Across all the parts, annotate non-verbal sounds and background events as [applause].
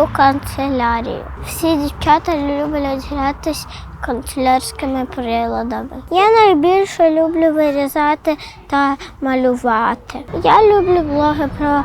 люблю канцелярію. Всі дівчата люблять гратись канцелярськими приладами. Я найбільше люблю вирізати та малювати. Я люблю блоги про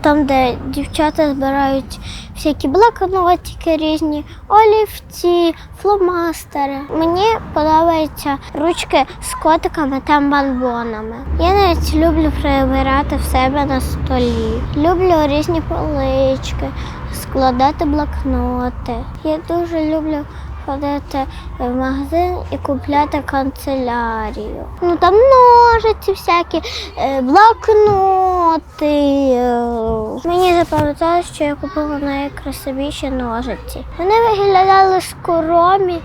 там, де дівчата збирають всякі блокнотики різні, олівці, фломастери. Мені подобаються ручки з котиками та балбонами. Я навіть люблю прибирати в себе на столі. Люблю різні полички, складати блокноти. Я дуже люблю ходити в магазин і купляти канцелярію. Ну там ножиці всякі, е, блокноти. Мені запам'яталося, що я купила найкрасивіші ножиці. Вони виглядали скоромі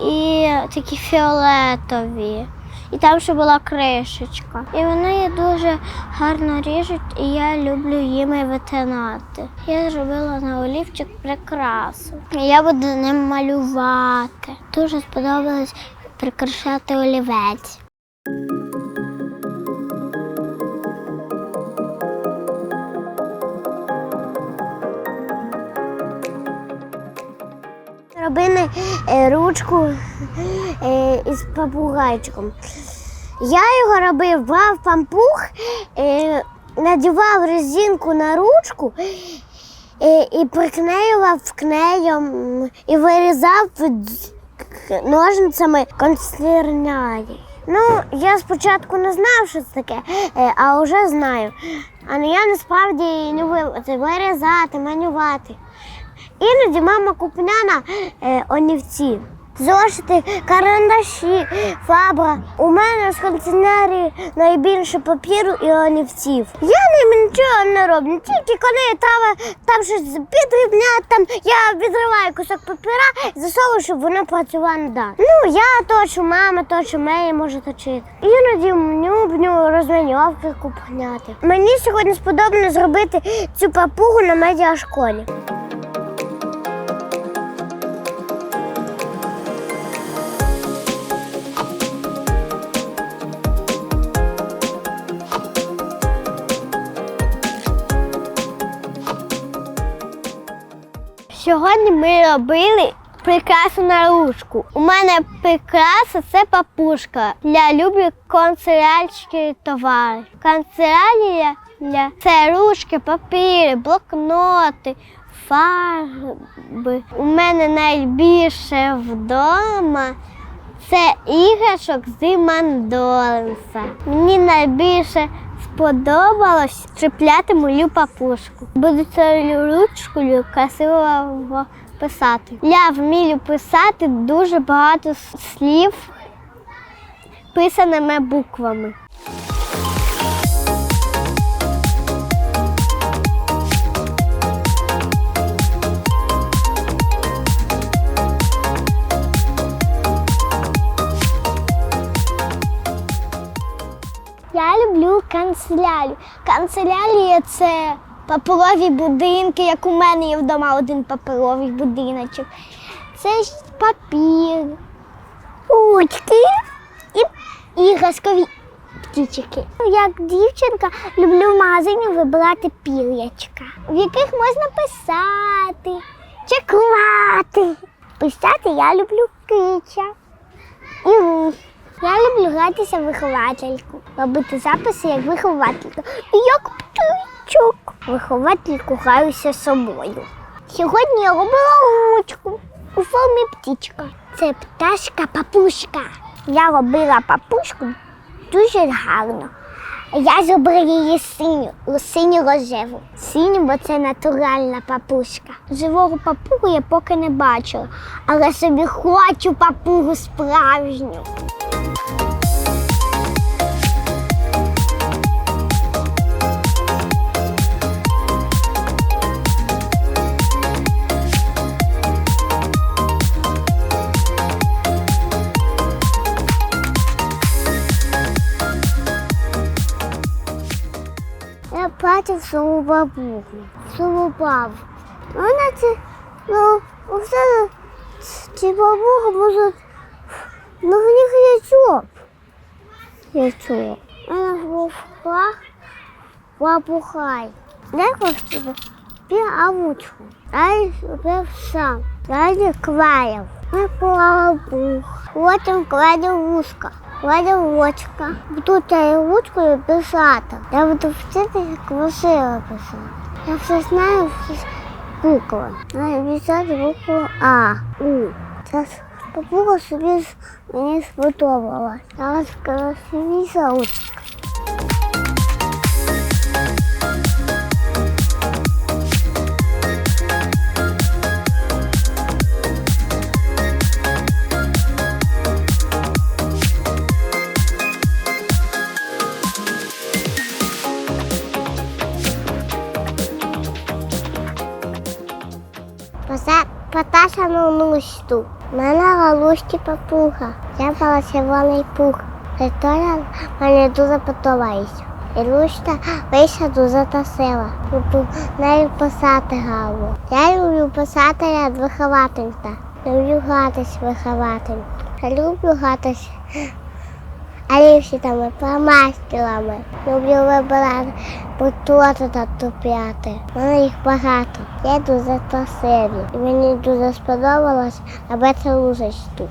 і такі фіолетові. І там ще була кришечка. І вони дуже гарно ріжуть, і я люблю їми витинати. Я зробила на олівчик прикрасу. Я буду ним малювати. Дуже сподобалось прикрашати олівець. Робили е, ручку е, із попугайчиком. Я його робив, брав пампух, е, надівав резинку на ручку і приклеював клеєм і вирізав ножницями концернярі. Ну, я спочатку не знав, що це таке, а вже знаю. А ну, я насправді любив вирізати, малювати. Іноді мама купляла е, олівці, зошити, карандаші, фабра. У мене з канцелярії найбільше папіру і олівців. Я ними нічого не роблю, тільки коли треба там щось підрібняти, там я відриваю кусок папіра і засовую, щоб воно працювало далі. Ну, я точу, мама точу, Мея може точити. Іноді мню розмальовки купляти. Мені сьогодні сподобалось зробити цю папугу на медіашколі. Сьогодні ми робили прикрасу на ручку. У мене прикраса це папушка. Я люблю канцелярські товари. Канцелярія це ручки, папіри, блокноти, фарби. У мене найбільше вдома це іграшок з мандолинса. Мені найбільше сподобалось чіпляти мою папушку. Буду цією ручкою красиво писати. Я вмію писати дуже багато слів писаними буквами. Я люблю канцелярію. Канцелярія це паперові будинки, як у мене є вдома один паперовий будиночок. Це папір, ручки і іграшкові птічки. Як дівчинка люблю в магазині вибирати пір'ячка, в яких можна писати, чекувати. Писати я люблю кича і рух. Я люблю гратися в виховательку, робити записи як вихователька. Як птичок. Виховательку граюся собою. Сьогодні я робила ручку у формі птічка. Це пташка папушка. Я робила папушку дуже гарно. Я зробила її синю, синю рожеву. Синю, бо це натуральна папушка. Живого папугу я поки не бачила, але собі хочу папугу справжню. Бачив свою бабуху, свою бабу. Вона це, ну, все, ці бабуха може, ну в них є чоп. Є чоп. Вона був флаг, бабухай. Як вас тебе авучку. Я зробив сам. Я клеїв. Я клав бух. Потім клеїв вушка. Клеїв очка. Буду цією вушкою писати. Я буду вчитися красиво писати. Я все знаю, всі букви. Я писати букву А, У. Це буква собі ж мені сподобалась. Зараз красивіша учка. Поташа на нусту. У мене галушки папуга. Я була червоний пух. Історія мені дуже подобається. І Лушта вийшла дуже красива. Люблю нею писати галу. Я люблю писати як вихователька. Люблю гратись вихователем. Я люблю гратись [laughs] олівчиками, фломастерами. Люблю вибирати бутоти та тупляти. У мене їх багато. Я дуже красиві. І мені дуже сподобалось робити лужечку.